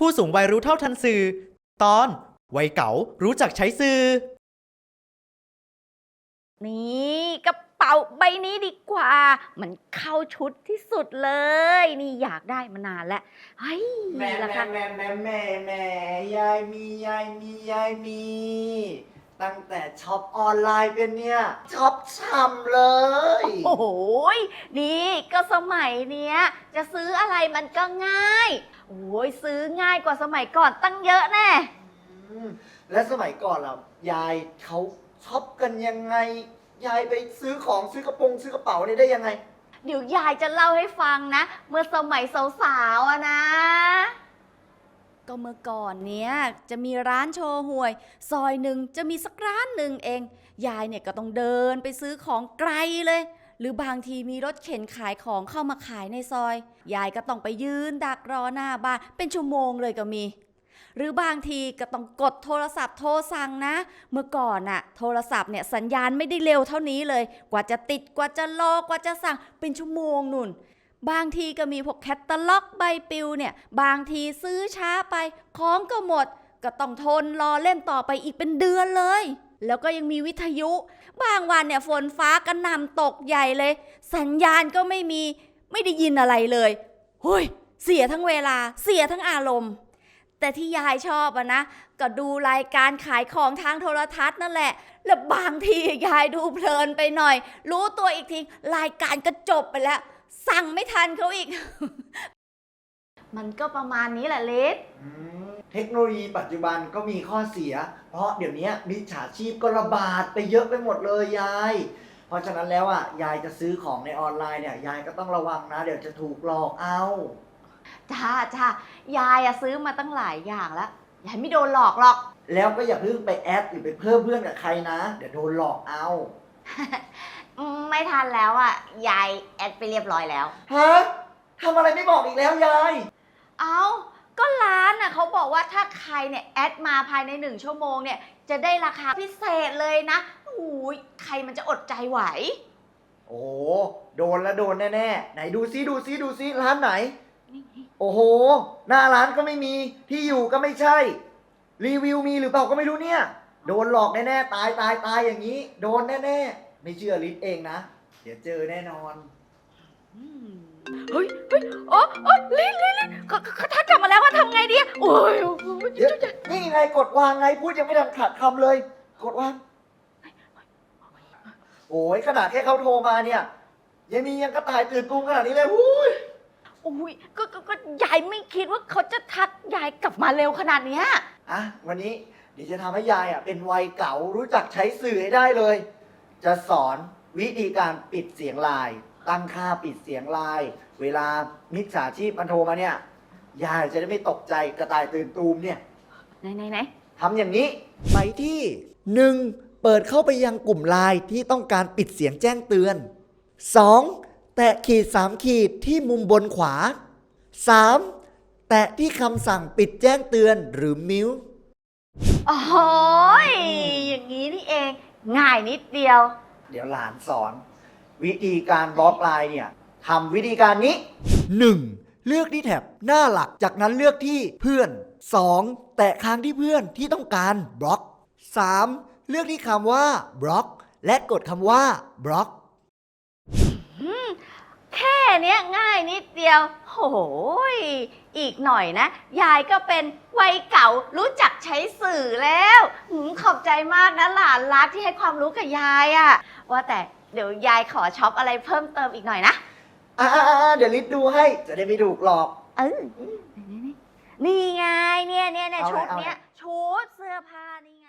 ผู้สูงวัยรู้เท่าทันสื่อ ตอน วัยเก๋ารู้จักใช้สื่อ นี่กระเป๋าใบนี้ดีกว่า มันเข้าชุดที่สุดเลย นี่อยากได้มานานแล้วเฮ้ยแม่ราแม่คาแม่แม่แม่แม่ยายมียายมียายมี ตั้งแต่ช็อปออนไลน์เป็นเนี่ยช็อปช่ำเลย โอ้โหยนี่ก็สมัยเนี้ย จะซื้ออะไรมันก็ง่าย โอ้ยซื้อง่ายกว่าสมัยก่อนตั้งเยอะแน่ อืมและสมัยก่อนเรายายเขาช็อปกันยังไง ยายไปซื้อของซื้อกระโปรงซื้อกระเป๋าเนี่ยได้ยังไง เดี๋ยวยายจะเล่าให้ฟังนะ เมื่อสมัยสาวๆอะนะ ก็เมื่อก่อนเนี้ยจะมีร้านโชว์หวย ซอยหนึ่งจะมีสักร้านหนึ่งเอง ยายเนี่ยก็ต้องเดินไปซื้อของไกลเลย หรือบางทีมีรถเข็นขายของเข้ามาขายในซอย ยายก็ต้องไปยืนดักรอหน้าบ้านเป็นชั่วโมงเลยก็มี หรือบางทีก็ต้องกดโทรศัพท์โทรสั่งนะ เมื่อก่อนน่ะโทรศัพท์เนี่ยสัญญาณไม่ได้เร็วเท่านี้เลย กว่าจะติดกว่าจะรอกว่าจะสั่งเป็นชั่วโมงนุ่น บางทีก็มีพวกแคตตาล็อกใบปลิวเนี่ย บางทีซื้อช้าไป ของก็หมด ก็ต้องทนรอเล่นต่อไปอีกเป็นเดือนเลย แล้วก็ยังมีวิทยุ บางวันเนี่ยฝนฟ้ากระหน่ำตกใหญ่เลย สัญญาณก็ไม่มี ไม่ได้ยินอะไรเลยเฮ้ยเสียทั้งเวลา เสียทั้งอารมณ์ แต่ที่ยายชอบอะนะ ก็ดูรายการขายของทางโทรทัศน์นั่นแหละ แล้วบางทียายดูเพลินไปหน่อย รู้ตัวอีกทีรายการก็จบไปแล้ว สั่งไม่ทันเขาอีก มันก็ประมาณนี้แหละเลสอืมเทคโนโลยีปัจจุบันก็มีข้อเสีย เพราะเดี๋ยวนี้มิจฉาชีพก็ระบาดไปเยอะไปหมดเลยยาย เพราะฉะนั้นแล้วอะยายจะซื้อของในออนไลน์เนี่ยยายก็ต้องระวังนะ เดี๋ยวจะถูกหลอกเอา จ้าจ้ายายอะซื้อมาตั้งหลายอย่างแล้วยายไม่โดนหลอกหรอก แล้วก็อย่าเพิ่งไปแอดหรือไปเพิ่มเพื่อนกับใครนะ เดี๋ยวโดนหลอกเอา อืม ไม่ทันแล้วอะยายแอดไปเรียบร้อยแล้ว ฮะทำอะไรไม่บอกอีกแล้วยาย เอาก็ร้านน่ะเขาบอกว่าถ้าใครเนี่ยแอดมาภายในหนึ่งชั่วโมงเนี่ยจะได้ราคาพิเศษเลยนะโอ้ยใครมันจะอดใจไหว โอ้โหโดนแล้วโดนแน่ๆ ไหนดูซิดูซิดูซิร้านไหน โอ้โห หน้าร้านก็ไม่มีที่อยู่ก็ไม่ใช่ รีวิวมีหรือเปล่าก็ไม่รู้เนี่ย โดนหลอกแน่ๆ ตายตายตายอย่างนี้ โดนแน่ๆ ไม่เชื่อลิศเองนะ เดี๋ยวเจอแน่นอนเฮ้ยเฮ้ยโอ้โอ้ลินลินลินเขาเขาทักกลับมาแล้วว่าทำไงดีโอ้ยโอ้ยเดี๋ยวนี่ไงกดวางไงพูดยังไม่ทันขาดคำเลย กดวางโอ้ยขนาดแค่เขาโทรมาเนี่ยยังมียังกระต่ายตื่นตูมขนาดนี้เลยอุ้ยโอ้ยก็ก็ก็ยายไม่คิดว่าเขาจะทักยายกลับมาเร็วขนาดเนี้ย อะวันนี้เดี๋ยวจะทำให้ยายอะเป็นวัยเก่ารู้จักใช้สื่อให้ได้เลย จะสอนวิธีการปิดเสียงไลน์ตั้งค่าปิดเสียงไลน์เวลามิจฉาชีพมันโทรมาเนี่ยยายจะได้ไม่ตกใจกระต่ายตื่นตูมเนี่ยไหนไหนไหนทำอย่างนี้ ไปที่ 1. เปิดเข้าไปยังกลุ่มไลน์ที่ต้องการปิดเสียงแจ้งเตือน 2. แตะขีด 3 ขีดที่มุมบนขวา 3. แตะที่คำสั่งปิดแจ้งเตือนหรือมิวโอ้ยอย่างนี้นี่เอง ง่ายนิดเดียว เดี๋ยวหลานสอน วิธีการบล็อกไลน์เนี่ยทำวิธีการนี้ 1. เลือกที่แท็บหน้าหลักจากนั้นเลือกที่เพื่อน 2. แตะค้างที่เพื่อนที่ต้องการบล็อก 3. เลือกที่คำว่าบล็อก และกดคำว่าบล็อก แค่เนี้ยง่ายนิดเดียว โอ้โหยอีกหน่อยนะ ยายก็เป็นวัยเก่ารู้จักใช้สื่อแล้วหืมขอบใจมากนะหลานรักที่ให้ความรู้กับยายอะว่าแต่เดี๋ยวยายขอช็อปอะไรเพิ่มเติมอีกหน่อยนะ อ่าเดี๋ยวลิศดูให้จะได้ไม่ถูกหลอก เออนี่ไงเนี่ยเนี่ยเนี่ยเอาอะไรชุดเอาอะไรเนี้ยชุดเสื้อผ้านี่